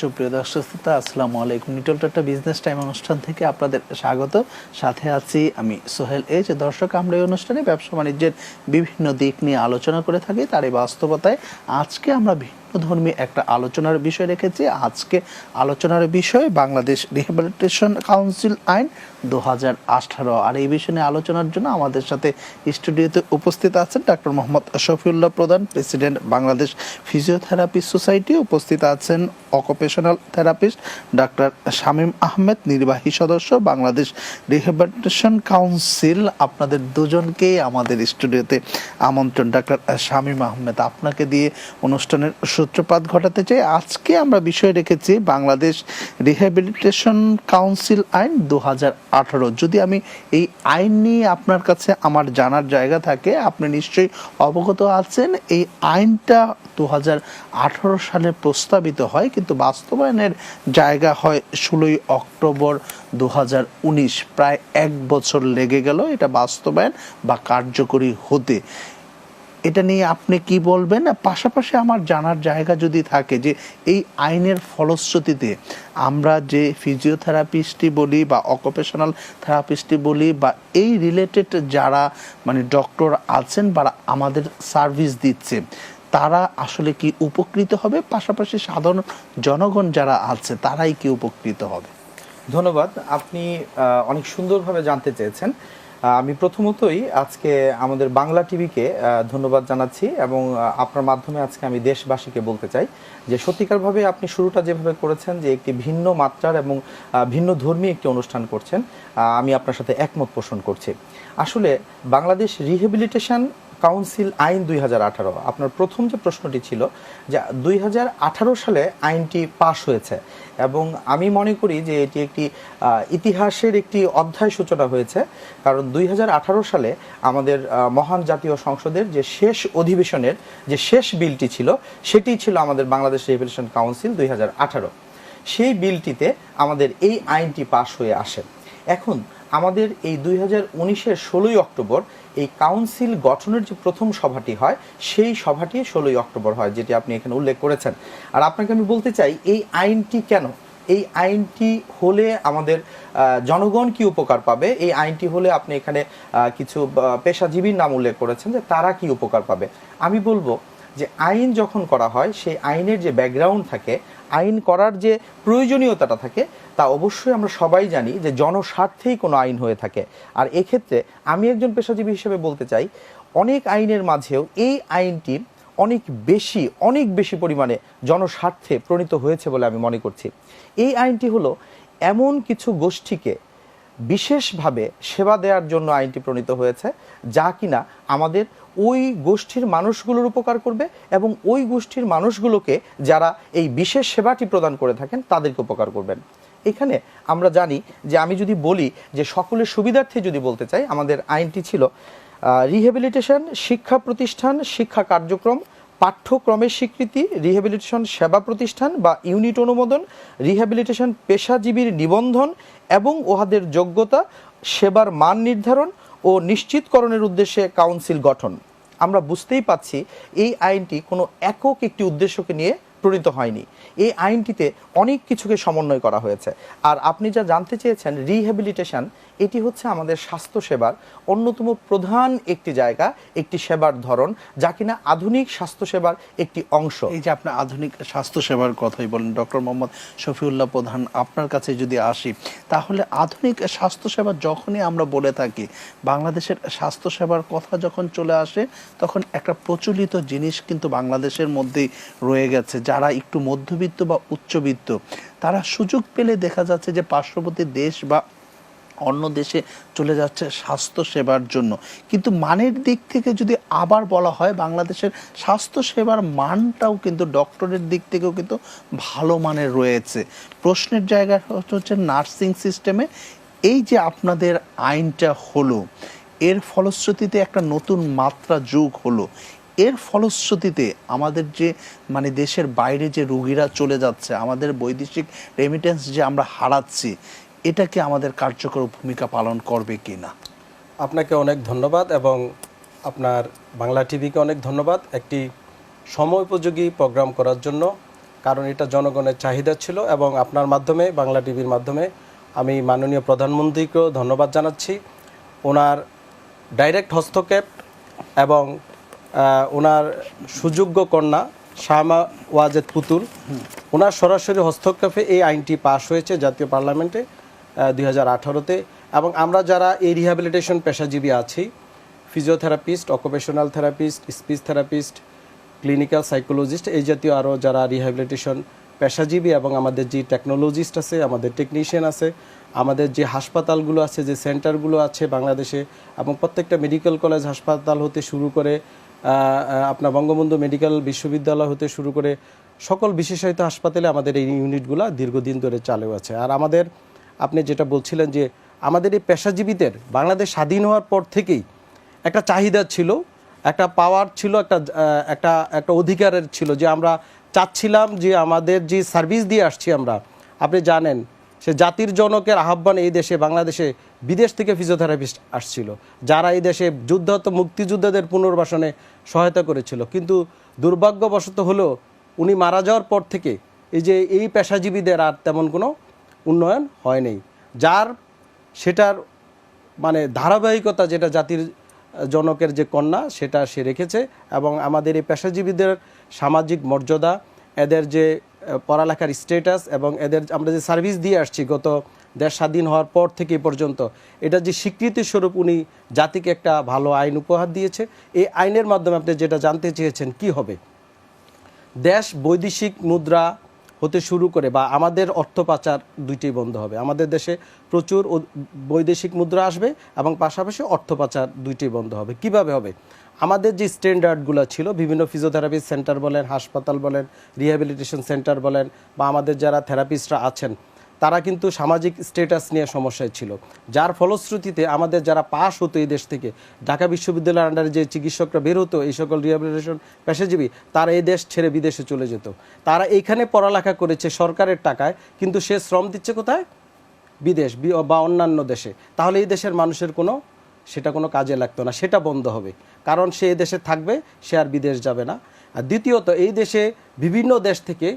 সুপ্রিয় দর্শক শ্রোতা, আসসালামু আলাইকুম। নিটল টাটা বিজনেস টাইম অনুষ্ঠান থেকে আপনাদের স্বাগত। সাথে আছি আমি সোহেল এইচ দর্শক, আমরা এই অনুষ্ঠানে ব্যবসা বাণিজ্যের বিভিন্ন দিক নিয়ে আলোচনা করে থাকি। তার এই বাস্তবতায় আজকে আমরা ভিন্ন ধর্মী একটা আলোচনার বিষয় রেখেছি। আজকে আলোচনার বিষয় বাংলাদেশ রিহ্যাবিলিটেশন কাউন্সিল আইন দু হাজার আঠারো। আর এই বিষয় নিয়ে আলোচনার জন্য আমাদের সাথে স্টুডিওতে উপস্থিত আছেন ডক্টর মোহাম্মদ শফিউল্লাহ প্রধান, প্রেসিডেন্ট বাংলাদেশ ফিজিওথেরাপি সোসাইটি, উপস্থিত আছেন occupational therapist doctor Shamim Ahmed, নির্বাহী সদস্য বাংলাদেশ রিহ্যাবিলিটেশন কাউন্সিল। আপনাদের দুজনকেই আমাদের স্টুডিওতে আমন্ত্রণ। ডাক্তার শামীম আহমেদ, আপনাকে দিয়ে অনুষ্ঠানের সূত্রপাত ঘটাতে চাই। আজকে আমরা বিষয় রেখেছি বাংলাদেশ রিহ্যাবিলিটেশন কাউন্সিল আইন দু হাজার আঠারো। যদি আমি এই আইন নিয়ে আপনার কাছে আমার জানার জায়গা থাকে, আপনি নিশ্চয়ই অবগত আছেন। এই আইনটা দু হাজার আঠারো সালে প্রস্তাবিত হয়, কিন্তু বাস্তবায়নের জায়গা হয় ষোলোই অক্টোবর দু হাজার উনিশ। প্রায় এক বছর লেগে গেল এটা বাস্তবায়ন বা কার্যকরী হতে। এটা নিয়ে আপনি কি বলবেন? পাশাপাশি আমার জানার জায়গা যদি থাকে যে এই আইনের ফলশ্রুতিতে আমরা যে ফিজিওথেরাপিস্টই বলি বা অকুপেশনাল থেরাপিস্টই বলি বা এই রিলেটেড যারা মানে ডক্টর আছেন বা আমাদের সার্ভিস দিচ্ছে, তারা আসলে কি উপকৃত হবে? পাশাপাশি সাধারণ জনগণ যারা আছে, তারাই কি উপকৃত হবে? ধন্যবাদ। আপনি অনেক সুন্দরভাবে জানতে চেয়েছেন। আমি প্রথমতই আজকে আমাদের বাংলা টিভিকে ধন্যবাদ জানাচ্ছি এবং আপনার মাধ্যমে আজকে আমি দেশবাসীকে বলতে চাই যে সত্যিকারভাবে আপনি শুরুটা যেভাবে করেছেন যে একটি ভিন্ন মাত্রার এবং ভিন্ন ধর্মী একটি অনুষ্ঠান করছেন আমি আপনার সাথে একমত পোষণ করছি। আসলে বাংলাদেশ রিহেবিলিটেশন কাউন্সিল আইন দুই হাজার আঠারো। আপনার প্রথম যে প্রশ্নটি ছিল যে দুই হাজার আঠারো সালে আইনটি পাশ হয়েছে এবং আমি মনে করি যে এটি একটি ইতিহাসের একটি অধ্যায় সূচনা হয়েছে। কারণ দুই হাজার আঠারো সালে আমাদের মহান জাতীয় সংসদের যে শেষ অধিবেশনের যে শেষ বিলটি ছিল, সেটি ছিল আমাদের বাংলাদেশ রেভলিউশন কাউন্সিল দুই হাজার আঠারো। সেই বিলটিতে আমাদের এই আইনটি পাশ হয়ে আসে। এখন আমাদের এই দুই হাজার উনিশের ষোলোই অক্টোবর এই কাউন্সিল গঠনের যে প্রথম সভাটি হয়, সেই সভাটি ষোলোই অক্টোবর হয়, যেটি আপনি এখানে উল্লেখ করেছেন। আর আপনাকে আমি বলতে চাই, এই আইনটি কেন? এই আইনটি হলে আমাদের জনগণ কি উপকার পাবে? এই আইনটি হলে আপনি এখানে কিছু পেশাজীবীর নাম উল্লেখ করেছেন যে তারা কি উপকার পাবে। আমি বলব যে আইন যখন করা হয়, সেই আইনের যে ব্যাকগ্রাউন্ড থাকে, আইন করার যে প্রয়োজনীয়তাটা থাকে তা অবশ্যই আমরা সবাই জানি যে জনস্বার্থেই কোনো আইন হয়ে থাকে। আর এক্ষেত্রে আমি একজন পেশাজীবী হিসেবে বলতে চাই, অনেক আইনের মাঝেও এই আইনটি অনেক বেশি অনেক বেশি পরিমাণে জনস্বার্থে প্রণীত হয়েছে বলে আমি মনে করছি। এই আইনটি হলো এমন কিছু গোষ্ঠীকে বিশেষভাবে সেবা দেওয়ার জন্য আইনটি প্রণীত হয়েছে, যা কিনা আমাদের ওই গোষ্ঠীর মানুষগুলোর উপকার করবে এবং ওই গোষ্ঠীর মানুষগুলোকে যারা এই বিশেষ সেবাটি প্রদান করে থাকেন তাদেরকে উপকার করবেন। এখানে আমরা জানি যে আমি যদি বলি যে সকলের সুবিধার্থে যদি বলতে চাই, আমাদের আইনটি ছিল রিহেবিলিটেশন শিক্ষা প্রতিষ্ঠান, শিক্ষা কার্যক্রম, পাঠ্যক্রমের স্বীকৃতি রিহেবিলিটেশন সেবা প্রতিষ্ঠান বা ইউনিট অনুমোদন রিহেবিলিটেশন পেশাজীবীর নিবন্ধন এবং উহাদের যোগ্যতা, সেবার মান নির্ধারণ ও নিশ্চিতকরণের উদ্দেশ্যে কাউন্সিল গঠন। আমরা বুঝতেই পাচ্ছি এই আইনটি কোনো একক একটি উদ্দেশ্যকে নিয়ে প্রণীত হয়নি। এই আইনটিতে অনেক কিছুকে সমন্বয় করা হয়েছে। আর আপনি যা জানতে চেয়েছেন রিহ্যাবিলিটেশন এটি হচ্ছে আমাদের স্বাস্থ্য সেবার অন্যতম প্রধান একটি জায়গা, একটি সেবার ধরন, যা কিনা আধুনিক স্বাস্থ্যসেবার একটি অংশ। এই যে আপনি আধুনিক স্বাস্থ্য সেবার কথাই বলেন, ডক্টর মোহাম্মদ শফিউল্লাহ প্রধান, আপনার কাছে যদি আসি, তাহলে আধুনিক স্বাস্থ্য সেবা যখনই আমরা বলে থাকি, বাংলাদেশের স্বাস্থ্য সেবার কথা যখন চলে আসে, তখন একটা প্রচলিত জিনিস কিন্তু বাংলাদেশের মধ্যেই রয়ে গেছে। যারা একটু মধ্যবিত্ত বা উচ্চবিত্ত, তারা সুযোগ পেলে দেখা যাচ্ছে যে পার্শ্ববর্তী দেশ বা অন্য দেশে চলে যাচ্ছে স্বাস্থ্য সেবার জন্য। কিন্তু মানের দিক থেকে যদি আবার বলা হয়, বাংলাদেশের স্বাস্থ্য সেবার মানটাও কিন্তু ডক্টরের দিক থেকেও কিন্তু ভালো মানের রয়েছে। প্রশ্নের জায়গা হচ্ছে নার্সিং সিস্টেমে। এই যে আপনাদের আইনটা হলো, এর ফলশ্রুতিতে একটা নতুন মাত্রা যোগ হলো। এর ফলশ্রুতিতে আমাদের যে মানে দেশের বাইরে যে রুগীরা চলে যাচ্ছে, আমাদের বৈদেশিক রেমিটেন্স যে আমরা হারাচ্ছি এটা কি আমাদের কার্যকর ভূমিকা পালন করবে কি না আপনাকে অনেক ধন্যবাদ এবং আপনার বাংলা টিভিকে অনেক ধন্যবাদ। একটি সময়োপযোগী প্রোগ্রাম করার জন্য, কারণ এটা জনগণের চাহিদা ছিল এবং আপনার মাধ্যমে, বাংলা টিভির মাধ্যমে আমি মাননীয় প্রধানমন্ত্রীকেও ধন্যবাদ জানাচ্ছি। ওনার ডাইরেক্ট হস্তক্ষেপ এবং ওনার সুযোগ্য কন্যা শামা ওয়াজেদ পুতুল, ওনার সরাসরি হস্তক্ষেপে এই আইনটি পাশ হয়েছে জাতীয় পার্লামেন্টে। দুই এবং আমরা যারা এই রিহ্যাবিলিটেশন পেশাজীবী আছি physiotherapist occupational therapist speech therapist clinical psychologist এই জাতীয় আরও যারা রিহ্যাবিলিটেশন পেশাজীবী এবং আমাদের যে টেকনোলজিস্ট আছে, আমাদের টেকনিশিয়ান আছে, আমাদের যে হাসপাতালগুলো আছে, যে সেন্টারগুলো আছে বাংলাদেশে, এবং প্রত্যেকটা মেডিকেল কলেজ হাসপাতাল হতে শুরু করে আপনার বঙ্গবন্ধু মেডিকেল বিশ্ববিদ্যালয় হতে শুরু করে সকল বিশেষায়িত হাসপাতালে আমাদের এই ইউনিটগুলো দীর্ঘদিন ধরে চালু আছে। আর আমাদের আপনি যেটা বলছিলেন যে আমাদের এই পেশাজীবীদের বাংলাদেশ স্বাধীন হওয়ার পর থেকেই একটা চাহিদা ছিল, একটা পাওয়ার ছিল, একটা একটা একটা অধিকারের ছিল যে আমরা চাচ্ছিলাম যে আমাদের যে সার্ভিস দিয়ে আসছি আমরা। আপনি জানেন, সে জাতির জনকের আহ্বান এই দেশে, বাংলাদেশে বিদেশ থেকে ফিজিওথেরাপিস্ট আসছিল, যারা এই দেশে যুদ্ধত মুক্তিযোদ্ধাদের পুনর্বাসনে সহায়তা করেছিল। কিন্তু দুর্ভাগ্যবশত হলো উনি মারা যাওয়ার পর থেকে এই যে এই পেশাজীবীদের আর তেমন কোনো উন্নয়ন হয়নি যার সেটার মানে ধারাবাহিকতা যেটা জাতির জনকের যে কন্যা, সেটা সে রেখেছে এবং আমাদের এই পেশাজীবীদের সামাজিক মর্যাদা, এদের যে পড়ালেখার স্ট্যাটাস এবং এদের আমরা যে সার্ভিস দিয়ে আসছি গত দেশ স্বাধীন হওয়ার পর থেকে পর্যন্ত এটা যে স্বীকৃতি স্বরূপ উনি জাতিকে একটা ভালো আইন উপহার দিয়েছে। এই আইনের মাধ্যমে আপনি যেটা জানতে চেয়েছেন, কি হবে? দেশ বৈদেশিক মুদ্রা হতে শুরু করে বা আমাদের অর্থ পাচার দুইটাই বন্ধ হবে। আমাদের দেশে প্রচুর বৈদেশিক মুদ্রা আসবে এবং পাশাপাশি অর্থ পাচার দুইটাই বন্ধ হবে। কীভাবে হবে? আমাদের যে স্ট্যান্ডার্ডগুলো ছিল, বিভিন্ন ফিজিওথেরাপি সেন্টার বলেন, হাসপাতাল বলেন, রিহ্যাবিলিটেশন সেন্টার বলেন বা আমাদের যারা থেরাপিস্টরা আছেন তারা কিন্তু সামাজিক স্ট্যাটাস নিয়ে সমস্যায় ছিল। যার ফলশ্রুতিতে আমাদের যারা পাশ হতো এই দেশ থেকে, ঢাকা বিশ্ববিদ্যালয়ের আন্ডারে যে চিকিৎসকরা বের হতো, এই সকল রিহ্যাবিলিটেশন পেশাজীবী, তারা এই দেশ ছেড়ে বিদেশে চলে যেত। তারা এইখানে পড়ালেখা করেছে সরকারের টাকায়, কিন্তু সে শ্রম দিচ্ছে কোথায়? বিদেশ, বা অন্যান্য দেশে। তাহলে এই দেশের মানুষের কোনো, সেটা কোনো কাজে লাগতো না, সেটা বন্ধ হবে। কারণ সে দেশে থাকবে, সে আর বিদেশ যাবে না। আর দ্বিতীয়ত, এই দেশে বিভিন্ন দেশ থেকে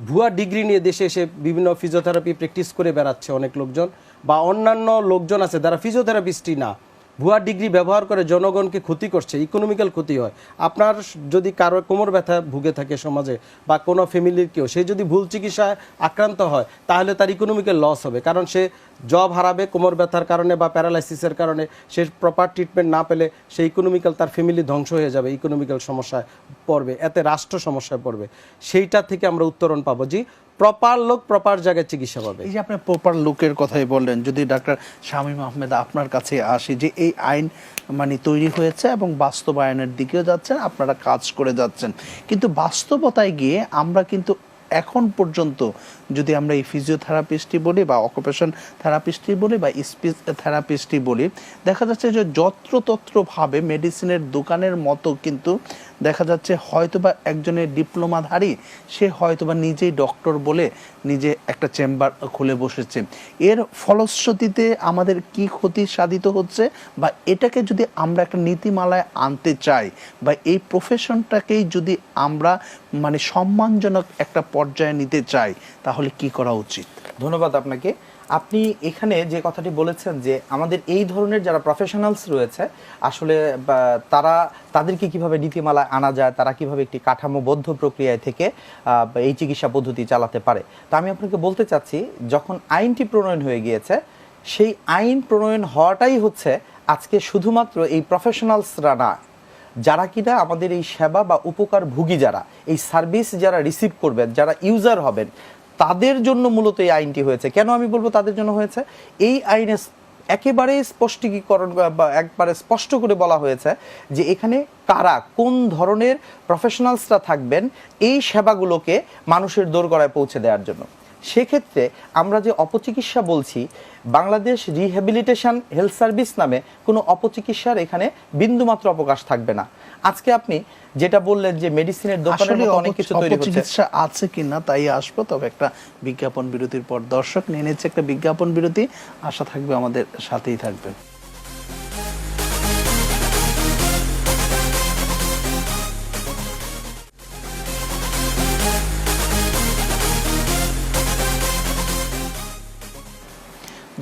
ভুয়া ডিগ্রি নিয়ে দেশে এসে বিভিন্ন ফিজিওথেরাপি প্র্যাকটিস করে বেড়াচ্ছে অনেক লোকজন বা অন্যান্য লোকজন আছে যারা ফিজিওথেরাপিস্টই না। ভুয়া ডিগ্রি ব্যবহার করে জনগণকে ক্ষতি করছে ইকোনমিক্যাল ক্ষতি হয়। আপনার যদি কারও কোমর ব্যথা ভুগে থাকে সমাজে বা কোনো ফ্যামিলির কেউ, সে যদি ভুল চিকিৎসায় আক্রান্ত হয়, তাহলে তার ইকোনমিক্যাল লস হবে। কারণ সে জব হারাবে, কোমর ব্যথার কারণে বা প্যারালাইসিসের কারণে সে প্রপার ট্রিটমেন্ট না পেলে সে ইকোনমিক্যাল তার ফ্যামিলি ধ্বংস হয়ে যাবে ইকোনমিক্যাল সমস্যায় পড়বে, এতে রাষ্ট্র সমস্যায় পড়বে। সেইটা থেকে আমরা উত্তরণ পাবো জি প্রপার লোক প্রপার জায়গায় চিকিৎসা পাবে। এই যে আপনি প্রপার লোকের কথাই বললেন, যদি ডাক্তার শামীম আহমেদ আপনার কাছে আসি যে এই আইন মানে তৈরি হয়েছে এবং বাস্তবায়নের দিকেও যাচ্ছেন, আপনারা কাজ করে যাচ্ছেন। কিন্তু বাস্তবতায় গিয়ে আমরা কিন্তু এখন পর্যন্ত যদি আমরা এই ফিজিওথেরাপিস্টই বলি বা অকুপেশন থেরাপিস্টই বলি বা স্পিচ থেরাপিস্টই বলি, দেখা যাচ্ছে যে যত্রতত্রভাবে মেডিসিনের দোকানের মতো কিন্তু দেখা যাচ্ছে হয়তোবা একজনের ডিপ্লোমাধারী, সে হয়তোবা নিজেই ডক্টর বলে নিজে একটা চেম্বার খুলে বসেছে। এর ফলশ্রুতিতে আমাদের কি ক্ষতি সাধিত হচ্ছে বা এটাকে যদি আমরা একটা নীতিমালায় আনতে চাই বা এই প্রফেশনটাকেই যদি আমরা মানে সম্মানজনক একটা পর্যায়ে নিতে চাই, তাহলে কি করা উচিত? ধন্যবাদ আপনাকে। আপনি এখানে যে কথাটি বলেছেন যে আমাদের এই ধরনের যারা প্রফেশনালস রয়েছে, আসলে তারা, তাদেরকে কীভাবে নীতিমালায় আনা যায়, তারা কীভাবে একটি কাঠামোবদ্ধ প্রক্রিয়ায় থেকে এই চিকিৎসা পদ্ধতি চালাতে পারে। তা আমি আপনাকে বলতে চাচ্ছি, যখন আইনটি প্রণয়ন হয়ে গিয়েছে, সেই আইন প্রণয়ন হওয়াটাই হচ্ছে আজকে শুধুমাত্র এই প্রফেশনালসরা না, যারা কিনা আমাদের এই সেবা বা উপকার ভুগি যারা, এই সার্ভিস যারা রিসিভ করবেন, যারা ইউজার হবেন তাদের জন্য মূলত এই আইনটি হয়েছে। কেন আমি বলব তাদের জন্য হয়েছে? এই আইনে একেবারে স্পষ্টীকরণ বা একবারে স্পষ্ট করে বলা হয়েছে যে এখানে কারা, কোন ধরনের প্রফেশনালসরা থাকবেন এই সেবাগুলোকে মানুষের দোরগড়ায় পৌঁছে দেওয়ার জন্য। সেক্ষেত্রে আমরা যে অপচিকিৎসা বলছি, বাংলাদেশ রিহ্যাবিলিটেশন হেলথ সার্ভিস নামে কোনো অপচিকিৎসার এখানে বিন্দুমাত্র অবকাশ থাকবে না। আজকে আপনি যেটা বললেন যে মেডিসিনের দোকানে অনেক কিছু তৈরি হচ্ছে। চিকিৎসা আছে কিনা তাই আসব তবে একটা বিজ্ঞাপন বিরতির পর দর্শক নিয়ে নিচ্ছে একটা বিজ্ঞাপন বিরতি। আশা থাকবে আমাদের সাথেই থাকবেন।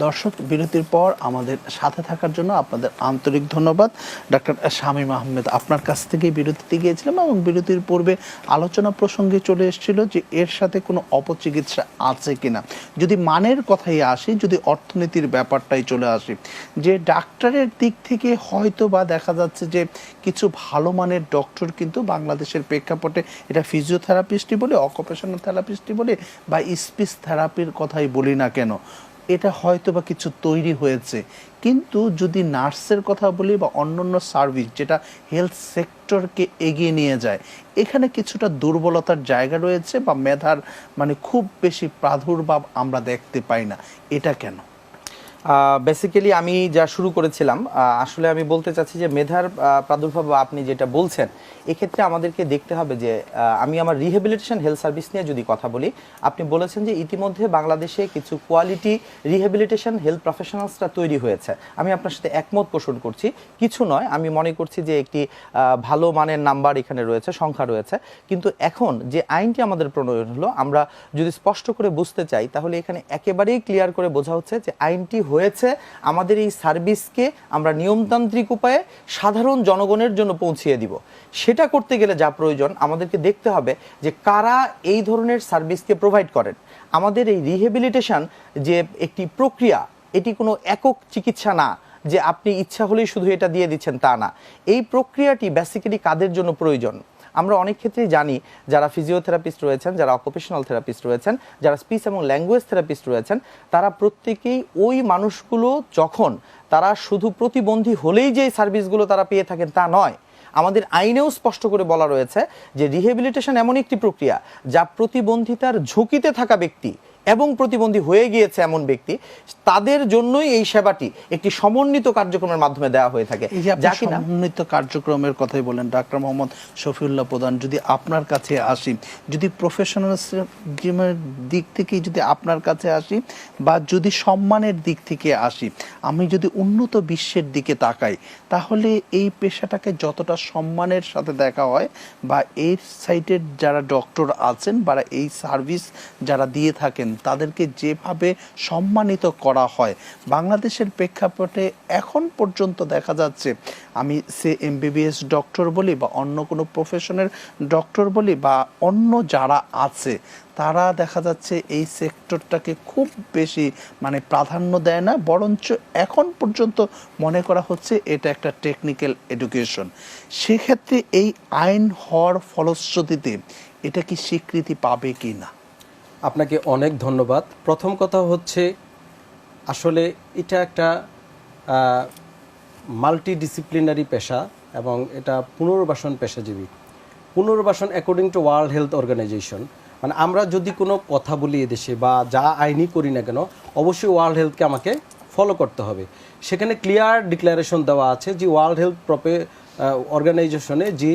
দর্শক, বিরতির পর আমাদের সাথে থাকার জন্য আপনাদের আন্তরিক ধন্যবাদ। ডাক্তার শামীম আহমেদ আপনার কাছ থেকে বিরতিতে গিয়েছিলাম এবং বিরতির পূর্বে আলোচনা প্রসঙ্গে চলে এসেছিল যে এর সাথে কোনো অপচিকিৎসা আছে কিনা। যদি মানের কথাই আসি, যদি অর্থনীতির ব্যাপারটাই চলে আসি, যে ডাক্তারের দিক থেকে হয়তো বা দেখা যাচ্ছে যে কিছু ভালো মানের ডক্টর কিন্তু বাংলাদেশের প্রেক্ষাপটে এটা ফিজিওথেরাপিস্টই বলে অকুপেশনাল থেরাপিস্টই বলে বা স্পিচ থেরাপির কথাই বলি না কেন। এটা হয়তো বা কিছু তৈরি হয়েছে। কিন্তু যদি নার্সের কথা বলি বা অন্যান্য সার্ভিস যেটা হেলথ সেক্টরকে এগিয়ে নিয়ে যায়, এখানে কিছুটা দুর্বলতার জায়গা রয়েছে বা মেধার মানে খুব বেশি প্রাদুর্ভাব আমরা দেখতে পাই না। এটা কেন? বেসিক্যালি আমি যা শুরু করেছিলাম আসলে আমি বলতে চাচ্ছি যে মেধার প্রাদুর্ভাব আপনি যেটা বলছেন, এক্ষেত্রে আমাদেরকে দেখতে হবে যে আমি আমার রিহেবিলিটেশন হেলথ সার্ভিস নিয়ে যদি কথা বলি, আপনি বলেছেন যে ইতিমধ্যে বাংলাদেশে কিছু কোয়ালিটি রিহেবিলিটেশন হেলথ প্রফেশনালসরা তৈরি হয়েছে। আমি আপনার সাথে একমত পোষণ করছি। কিছু নয়, আমি মনে করছি যে একটি ভালো মানের নাম্বার এখানে রয়েছে, সংখ্যা রয়েছে। কিন্তু এখন যে আইনটি আমাদের প্রণয়ন হলো, আমরা যদি স্পষ্ট করে বুঝতে চাই, তাহলে এখানে একেবারেই ক্লিয়ার করে বোঝা হচ্ছে যে আইনটি হয়েছে, আমাদের এই সার্ভিসকে আমরা নিয়মতান্ত্রিক উপায়ে সাধারণ জনগণের জন্য পৌঁছিয়ে দিব। সেটা করতে গেলে যা প্রয়োজন, আমাদেরকে দেখতে হবে যে কারা এই ধরনের সার্ভিসকে প্রোভাইড করেন। আমাদের এই রিহেবিলিটেশন যে একটি প্রক্রিয়া, এটি কোনো একক চিকিৎসা না, যে আপনি ইচ্ছা হলেই শুধু এটা দিয়ে দিচ্ছেন তা না। এই প্রক্রিয়াটি বেসিক্যালি কাদের জন্য প্রয়োজন? আমরা অনেক ক্ষেত্রেই জানি যারা ফিজিওথেরাপিস্ট রয়েছেন, যারা অকুপেশনাল থেরাপিস্ট রয়েছেন, যারা স্পিচ এবং ল্যাঙ্গুয়েজ থেরাপিস্ট রয়েছেন, তারা প্রত্যেকেই ওই মানুষগুলো যখন তারা শুধু প্রতিবন্ধী হলেই যে সার্ভিসগুলো তারা পেয়ে থাকেন তা নয়, আমাদের আইনেও স্পষ্ট করে বলা রয়েছে যে রিহেবিলিটেশন এমন একটি প্রক্রিয়া যা প্রতিবন্ধিতার ঝুঁকিতে থাকা ব্যক্তি এবং প্রতিবন্ধী হয়ে গিয়েছে এমন ব্যক্তি তাদের জন্যই এই সেবাটি একটি সমন্বিত কার্যক্রমের মাধ্যমে দেওয়া হয়ে থাকে। এই যা কিনা সমন্বিত কার্যক্রমের কথাই বলেন ডাক্তার মোহাম্মদ শফিউল্লাহ প্রধান যদি আপনার কাছে আসি যদি প্রফেশনালিজমের দিক থেকে যদি আপনার কাছে আসি বা যদি সম্মানের দিক থেকে আসি আমি যদি উন্নত বিশ্বের দিকে তাকাই তাহলে এই পেশাটাকে যতটা সম্মানের সাথে দেখা হয় বা এই সাইটের যারা ডক্টর আছেন বা এই সার্ভিস যারা দিয়ে থাকেন তাদেরকে যেভাবে সম্মানিত করা হয়, বাংলাদেশের প্রেক্ষাপটে এখন পর্যন্ত দেখা যাচ্ছে, আমি সে এমবিবিএস ডক্টর বলি বা অন্য কোনো প্রফেশনের ডক্টর বলি বা অন্য যারা আছে, তারা দেখা যাচ্ছে এই সেক্টরটাকে খুব বেশি মানে প্রাধান্য দেয় না, বরঞ্চ এখন পর্যন্ত মনে করা হচ্ছে এটা একটা টেকনিক্যাল এডুকেশন সেক্ষেত্রে এই আইন হওয়ার ফলশ্রুতিতে এটা কি স্বীকৃতি পাবে কি না? আপনাকে অনেক ধন্যবাদ। প্রথম কথা হচ্ছে, আসলে এটা একটা মাল্টি ডিসিপ্লিনারি পেশা এবং এটা পুনর্বাসন পেশাজীবী। পুনর্বাসন according to World Health Organization মানে আমরা যদি কোনো কথা বলি এদেশে বা যা আইনই করি না কেন, অবশ্যই ওয়ার্ল্ড হেলথকে আমাকে ফলো করতে হবে। সেখানে ক্লিয়ার ডিক্লারেশন দেওয়া আছে যে ওয়ার্ল্ড হেলথ প্রপে অর্গানাইজেশনে যে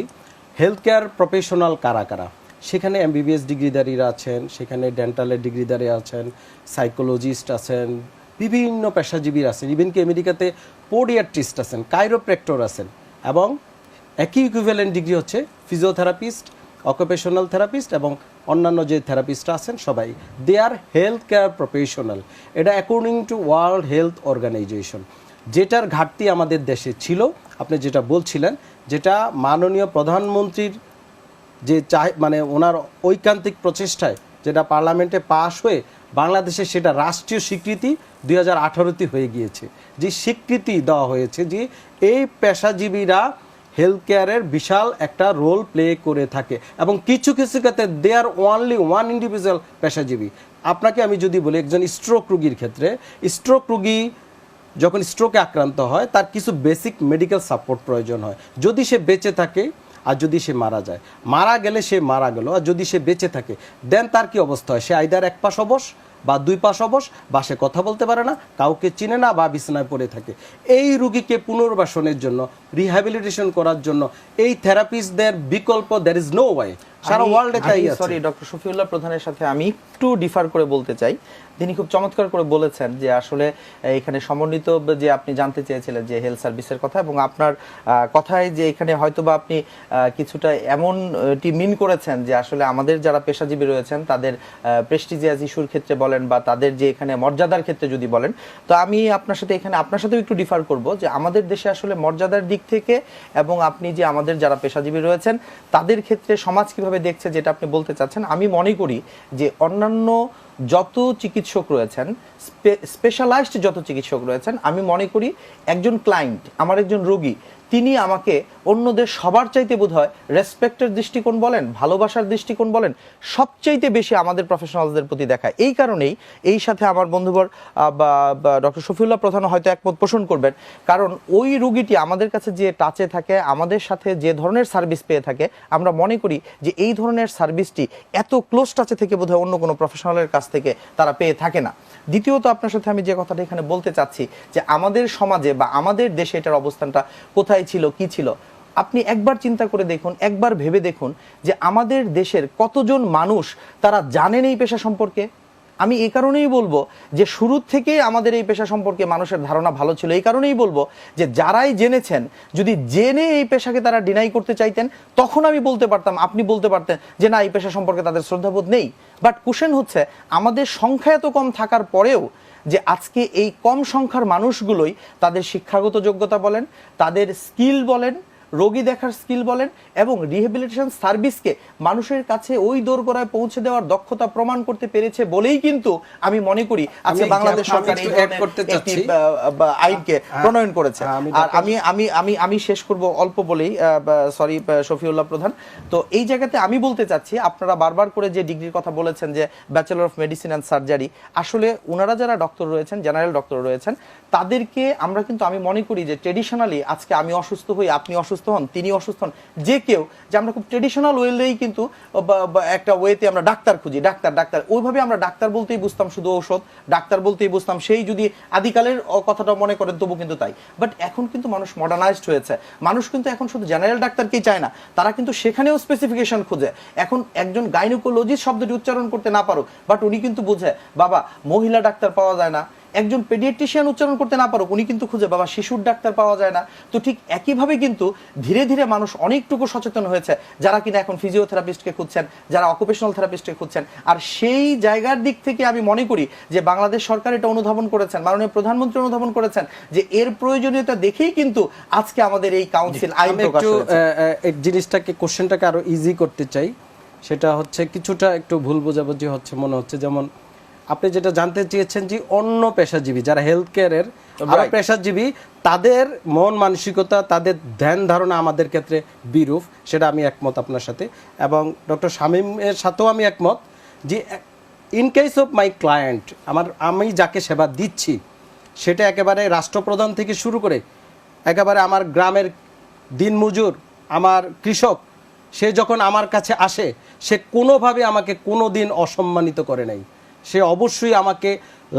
হেলথ কেয়ার প্রফেশনাল কারা কারা। সেখানে এমবিবিএস ডিগ্রিধারীরা আছেন, সেখানে ডেন্টালের ডিগ্রিধারী আছেন, সাইকোলজিস্ট আছেন, বিভিন্ন পেশাজীবীরা আছেন। ইভেন কি আমেরিকাতে পোডিয়াট্রিস্ট আছেন, কাইরোপ্রেক্টর আছেন এবং একই ইকুইভ্যালেন্ট ডিগ্রি হচ্ছে ফিজিওথেরাপিস্ট অকুপেশনাল থেরাপিস্ট এবং অন্যান্য যে থেরাপিস্ট আছেন সবাই। They are health care professional এটা according to World Health Organization যেটার ঘাটতি আমাদের দেশে ছিল, আপনি যেটা বলছিলেন, যেটা মাননীয় প্রধানমন্ত্রীর যে চাই মানে ওনার ঐকান্তিক প্রচেষ্টায় যেটা পার্লামেন্টে পাশ হয়ে বাংলাদেশে সেটা রাষ্ট্রীয় স্বীকৃতি দুই হাজার হয়ে গিয়েছে। যে স্বীকৃতি দেওয়া হয়েছে যে এই পেশাজীবীরা হেলথ কেয়ারের বিশাল একটা রোল প্লে করে থাকে এবং কিছু কিছু ক্ষেত্রে they are only one individual পেশাজীবী। আপনাকে আমি যদি বলি একজন স্ট্রোক রুগীর ক্ষেত্রে স্ট্রোক রুগী যখন স্ট্রোকে আক্রান্ত হয়, তার কিছু বেসিক মেডিকেল সাপোর্ট প্রয়োজন হয়। যদি সে বেঁচে থাকে আর যদি সে মারা যায়। মারা গেলে সে মারা গেল, আর যদি সে বেঁচে থাকে দেন তার কি অবস্থা হয়? সে আইদার এক পাশ অবশ বা দুই পাশ অবশ বা সে কথা বলতে পারে না, কাউকে চিনে না বা বিছানায় পড়ে থাকে। এই রুগীকে পুনর্বাসনের জন্য রিহ্যাবিলিটেশন করার জন্য, এই থেরাপিস্টদের বিকল্প দ্যার ইজ নো ওয়ে সারা ওয়ার্ল্ডে তাই আছে। সরি ডক্টর শফিউল্লাহ প্রধানের সাথে আমি একটু ডিফার করে বলতে চাই। তিনি খুব চমৎকার করে বলেছেন যে আসলে এখানে সমন্বিত যে আপনি জানতে চেয়েছিলেন যে হেলথ সার্ভিসের কথা এবং আপনার কথায় যে এখানে হয়তোবা আপনি কিছুটা এমন টি মিন করেছেন যে আসলে আমাদের যারা পেশাজীবী রয়েছেন তাদের প্রেস্টিজিয়াস ইস্যুর ক্ষেত্রে বলেন বা তাদের যে এখানে মর্যাদার ক্ষেত্রে যদি বলেন তো আমি আপনার সাথে এখানে আপনার সাথেও একটু ডিফার করব যে আমাদের দেশে আসলে মর্যাদার দিক থেকে এবং আপনি যে আমাদের যারা পেশাজীবী রয়েছেন তাদের ক্ষেত্রে সমাজ কীভাবে দেখছে যেটা আপনি বলতে চাচ্ছেন, আমি মনে করি যে অন্যান্য যত চিকিৎসক রয়েছেন স্পেশালাইজড যত চিকিৎসক রয়েছেন, আমি মনে করি একজন ক্লায়েন্ট আমার একজন রোগী তিনি আমাকে অন্যদের সবার চাইতে বোধ হয় রেসপেক্টের দৃষ্টিকোণ বলেন, ভালোবাসার দৃষ্টিকোণ বলেন, সবচাইতে বেশি আমাদের প্রফেশনালদের প্রতি দেখায়। এই কারণেই এই সাথে আমার বন্ধুবর বা ডক্টর শফিউল্লাহ প্রধান হয়তো একমত পোষণ করবেন। কারণ ওই রুগীটি আমাদের কাছে যে টাচে থাকে, আমাদের সাথে যে ধরনের সার্ভিস পেয়ে থাকে, আমরা মনে করি যে এই ধরনের সার্ভিসটি এত ক্লোজ টাচে থেকে বোধহয় অন্য কোনো প্রফেশনালের কাছ থেকে তারা পেয়ে থাকে না। দ্বিতীয়ত আপনার সাথে আমি যে কথাটা এখানে বলতে চাচ্ছি, যে আমাদের সমাজে বা আমাদের দেশে এটার অবস্থানটা কোথায় ছিল, কি ছিল? আপনি একবার চিন্তা করে দেখুন, একবার ভেবে দেখুন যে আমাদের দেশের কতজন মানুষ তারা জানেন এই পেশা সম্পর্কে? আমি এই কারণেই বলব যে শুরু থেকে আমাদের এই পেশা সম্পর্কে মানুষের ধারণা ভালো ছিল। এই কারণেই বলব যে যারাই জেনেছেন, যদি জেনে এই পেশাকে তারা ডিনাই করতে চাইতেন, তখন আমি বলতে পারতাম, আপনি বলতে পারতেন যে না, এই পেশা সম্পর্কে তাদের শ্রদ্ধাবোধ নেই। বাট কুশন হচ্ছে, আমাদের সংখ্যা এত কম থাকার পরেও যে আজকে এই কম সংখ্যার মানুষগুলোই তাদের শিক্ষাগত যোগ্যতা বলেন তাদের স্কিল বলেন রোগী দেখার স্কিল বলেন এবং রিহেবিলিটেশন সার্ভিসকে মানুষের কাছে ওই দোরগোড়ায় পৌঁছে দেওয়ার দক্ষতা প্রমাণ করতে পেরেছে বলেই কিন্তু আমি মনে করি আজকে বাংলাদেশ সরকার এই একটু করতে একটি, চাচ্ছি। আহ, বা আইনকে প্রণয়ন করেছে। হ্যাঁ, আর আমি আমি আমি আমি শেষ করব অল্প বলেই সরি শফিউল্লাহ প্রধান। তো এই জায়গাতে আমি বলতে চাচ্ছি আপনারা বারবার করে যে ডিগ্রির কথা বলেছেন যে bachelor of medicine and surgery আসলে ওনারা যারা ডক্টর রয়েছেন জেনারেল ডক্টর রয়েছেন তাদেরকে আমরা কিন্তু আমি মনে করি যে ট্রেডিশনালি আজকে আমি অসুস্থ হই আপনি অসুস্থ হন, তিনি অসুস্থ হন। যে কেউ, যে আমরা খুব ট্রেডিশনাল ওয়েলেই কিন্তু একটা ওয়েতে আমরা ডাক্তার খুঁজি, ডাক্তার ডাক্তার। ওইভাবে আমরা ডাক্তার বলতেই বুঝতাম শুধু ঔষধ, ডাক্তার বলতেই বুঝতাম, সেই যদি আদিকালের কথাটা মনে করেন তবু কিন্তু তাই। বাট এখন কিন্তু মানুষ মডার্নাইজড হয়েছে। মানুষ কিন্তু এখন শুধু জেনারেল ডাক্তারকেই চায় না, তারা কিন্তু সেখানেও স্পেসিফিকেশন খুঁজে। এখন একজন গাইনোকোলজিস্ট শব্দটি উচ্চারণ করতে না পারো বাট উনি কিন্তু বুঝে, বাবা, মহিলা ডাক্তার পাওয়া যায় না একজন পেডিয়াট্রিশিয়ান উচ্চারণ করতে না পারো উনি কিন্তু খুঁজে বাবা শিশুর ডাক্তার পাওয়া যায় না। তো ঠিক একইভাবে কিন্তু ধীরে ধীরে মানুষ অনেকটুকু সচেতন হয়েছে যারা কিনা এখন ফিজিওথেরাপিস্টকে খুঁজছেন যারা অকুপেশনাল থেরাপিস্টকে খুঁজছেন। আর সেই জায়গার দিক থেকে আমি মনে করি যে বাংলাদেশ সরকার এটা অনুধাবন করেছেন মাননীয় প্রধানমন্ত্রী অনুধাবন করেছেন যে এর প্রয়োজনীয়তা দেখেই কিন্তু আজকে আমাদের এই কাউন্সিল আইন একটু জিনিসটাকে কোশ্চেনটাকে আরও ইজি করতে চাই। সেটা হচ্ছে কিছুটা একটু ভুল বোঝাবুঝি হচ্ছে মনে হচ্ছে। যেমন আপনি যেটা জানতে চেয়েছেন যে অন্য পেশাজীবী যারা হেলথ কেয়ারের আরও পেশাজীবী তাদের মন মানসিকতা তাদের ধ্যান ধারণা আমাদের ক্ষেত্রে বিরূপ সেটা আমি একমত আপনার সাথে। এবং ডক্টর শামীমের সাথেও আমি একমত যে in case of my client আমার আমি যাকে সেবা দিচ্ছি সেটা একেবারে রাষ্ট্রপ্রধান থেকে শুরু করে একেবারে আমার গ্রামের দিনমজুর আমার কৃষক সে যখন আমার কাছে আসে সে কোনোভাবে আমাকে কোনো দিন অসম্মানিত করে নাই। সে অবশ্যই আমাকে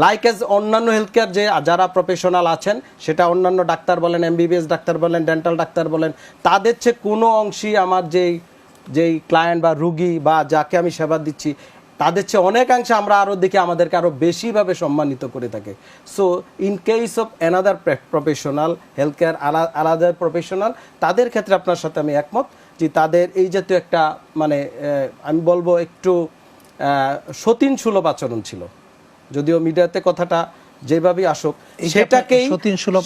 লাইক এজ অন্যান্য হেলথ কেয়ার যে যারা প্রফেশনাল আছেন, সেটা অন্যান্য ডাক্তার বলেন এমবিবিএস ডাক্তার বলেন ডেন্টাল ডাক্তার বলেন, তাদের চেয়ে কোনো অংশই আমার যেই যেই ক্লায়েন্ট বা রুগী বা যাকে আমি সেবা দিচ্ছি, তাদের চেয়ে অনেকাংশে আমরা আরও দেখি আমাদেরকে আরও বেশিভাবে সম্মানিত করে থাকে। So in case of another professional health care আলাদা প্রফেশনাল তাদের ক্ষেত্রে আপনার সাথে আমি একমত যে তাদের এই জাতীয় একটা মানে আমি বলব একটু সতীন সুলভ আচরণ ছিল। যদিও মিডিয়াতে কথাটা যেভাবেই আসুক সেটাকেই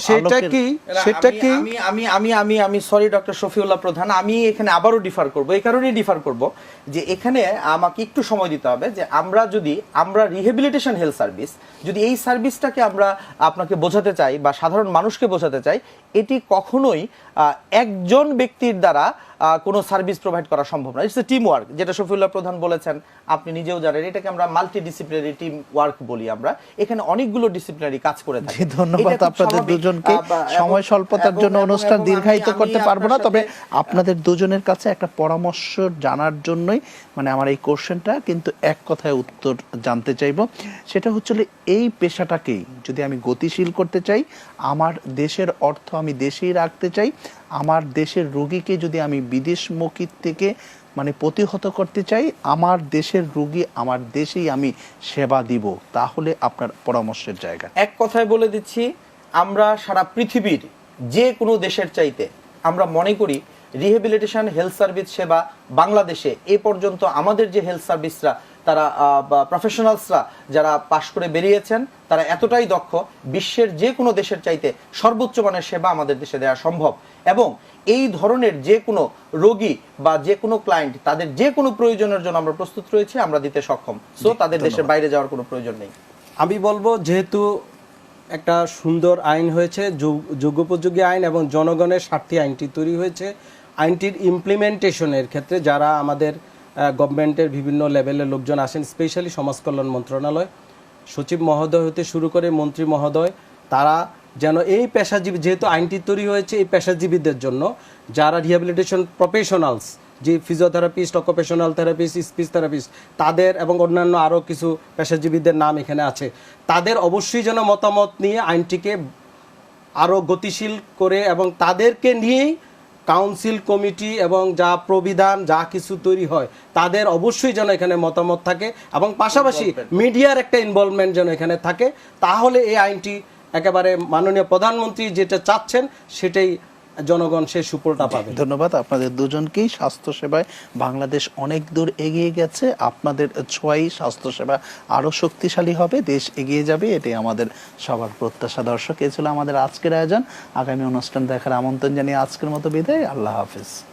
সেটা কি সেটা কি আমি আমি আমি আমি আমি সরি ডক্টর শফিউল্লাহ প্রধান আমি এখানে আবারও ডিফার করব। এই কারণেই ডিফার করব যে এখানে আমাকে একটু সময় দিতে হবে যে আমরা যদি আমরা রিহেবিলিটেশন হেলথ সার্ভিস যদি এই সার্ভিসটাকে আমরা আপনাকে বোঝাতে চাই বা সাধারণ মানুষকে বোঝাতে চাই এটি কখনোই আহ, একজন ব্যক্তির দ্বারা কোনো সার্ভিস প্রোভাইড করা সম্ভব না। ইটস এ টিম ওয়ার্ক যেটা শফিউল্লাহ প্রধান বলেছেন আপনি নিজেও জানেন এটাকে আমরা মাল্টি ডিসিপ্লিনারি টিম ওয়ার্ক বলি আমরা। এখানে অনেকগুলো ডিসিপ্লিনারি কাজ করে থাকি। ধন্যবাদ আপনাদের দুজনকে। সময় স্বল্পতার জন্য অনুষ্ঠান দীর্ঘায়িত করতে পারব না তবে আপনাদের দুজনের কাছে একটা পরামর্শ জানার জন্যই মানে আমার এই কোশ্চেনটা কিন্তু এক কথায় উত্তর জানতে চাইব। সেটা হচ্ছে এই পেশাটাকেই যদি আমি গতিশীল করতে চাই আমার দেশের অর্থ আমি দেশেই রাখতে চাই আমার দেশের রোগীকে যদি আমি বিদেশমুখী থেকে মানে প্রতিহত করতে চাই, আমার দেশের রুগী আমার দেশেই আমি সেবা দিব, তাহলে আপনার পরামর্শের জায়গা। এক কথায় বলে দিচ্ছি, আমরা সারা পৃথিবীর যে কোনো দেশের চাইতে আমরা মনে করি রিহেবিলিটেশন হেলথ সার্ভিস সেবা বাংলাদেশে এ পর্যন্ত আমাদের যে হেলথ সার্ভিসরা তারা প্রফেশনালসরা যারা পাশ করে বেরিয়েছেন তারা এতটাই দক্ষ বিশ্বের যে কোনো দেশের চাইতে সর্বোচ্চ মানের সেবা আমাদের দেশে দেওয়া সম্ভব। এবং এই ধরনের যে কোনো রোগী বা যে কোনো ক্লায়েন্ট তাদের যে কোনো প্রয়োজনের জন্য আমরা প্রস্তুত রয়েছি আমরা দিতে সক্ষম। সো তাদের দেশের বাইরে যাওয়ার কোনো প্রয়োজন নেই। আমি বলব যেহেতু একটা সুন্দর আইন হয়েছে যোগ- যোগ্যোপযোগী আইন এবং জনগণের স্বার্থে আইনটি তৈরি হয়েছে আইনটির ইমপ্লিমেন্টেশনের ক্ষেত্রে যারা আমাদের গভর্নমেন্টের বিভিন্ন লেভেলের লোকজন আসেন স্পেশালি সমাজ কল্যাণ মন্ত্রণালয়। সচিব মহোদয় হতে শুরু করে মন্ত্রী মহোদয়, তারা যেন এই পেশাজীবী, যেহেতু আইনটি তৈরি হয়েছে এই পেশাজীবীদের জন্য, যারা রিহ্যাবিলিটেশন প্রফেশনালস যে physiotherapist occupational therapist speech therapist তাদের এবং অন্যান্য আরও কিছু পেশাজীবীদের নাম এখানে আছে, তাদের অবশ্যই যেন মতামত নিয়ে আইনটিকে আরও গতিশীল করে এবং তাদেরকে নিয়েই কাউন্সিল কমিটি এবং যা প্রবিধান যা কিছু তৈরি হয় তাদের অবশ্যই যেন এখানে মতামত থাকে এবং পাশাপাশি মিডিয়ার একটা ইনভলভমেন্ট যেন এখানে থাকে। তাহলে এই আইনটি একেবারে মাননীয় প্রধানমন্ত্রী যেটা চাচ্ছেন সেটাই জনগণ সেই সুফলটা পাবে। ধন্যবাদ। আপনাদের দুজনকেই স্বাস্থ্যসেবায় বাংলাদেশ অনেক দূর এগিয়ে গেছে। আপনাদের ছোঁয়াই স্বাস্থ্যসেবা আরও শক্তিশালী হবে। দেশ এগিয়ে যাবে এটাই আমাদের সবার প্রত্যাশা। দর্শক এ ছিল আমাদের আজকের আয়োজন। আগামী অনুষ্ঠান দেখার আমন্ত্রণ জানিয়ে আজকের মতো বিদায়। আল্লাহ হাফিজ।